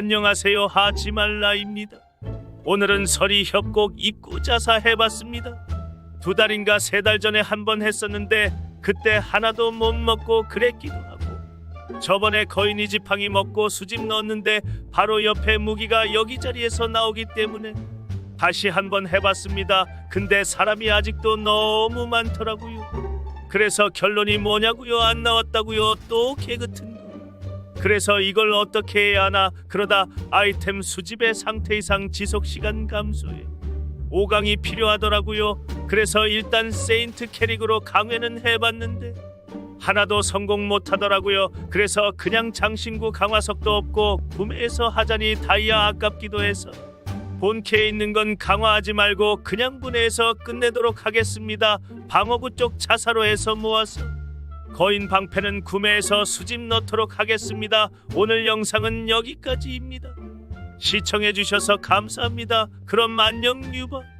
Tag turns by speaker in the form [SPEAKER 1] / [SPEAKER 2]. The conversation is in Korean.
[SPEAKER 1] 안녕하세요 하지말라입니다. 오늘은 서리 협곡 입구 자사 해봤습니다. 두 달인가 세 달 전에 한 번 했었는데 그때 하나도 못 먹고 그랬기도 하고 저번에 거인이 지팡이 먹고 수집 넣었는데 바로 옆에 무기가 여기 자리에서 나오기 때문에 다시 한 번 해봤습니다. 근데 사람이 아직도 너무 많더라고요. 그래서 결론이 뭐냐고요? 안 나왔다고요? 또 개그튼 거. 그래서 이걸 어떻게 해야 하나? 그러다 아이템 수집의 상태 이상 지속 시간 감소에 5강이 필요하더라고요. 그래서 일단 세인트 캐릭으로 강회는 해봤는데 하나도 성공 못하더라고요. 그래서 그냥 장신구 강화석도 없고 구매해서 하자니 다이아 아깝기도 해서 본캐에 있는 건 강화하지 말고 그냥 분해해서 끝내도록 하겠습니다. 방어구 쪽 자사로 해서 모아서 거인 방패는 구매해서 수집 넣도록 하겠습니다. 오늘 영상은 여기까지입니다. 시청해 주셔서 감사합니다. 그럼 안녕 유바.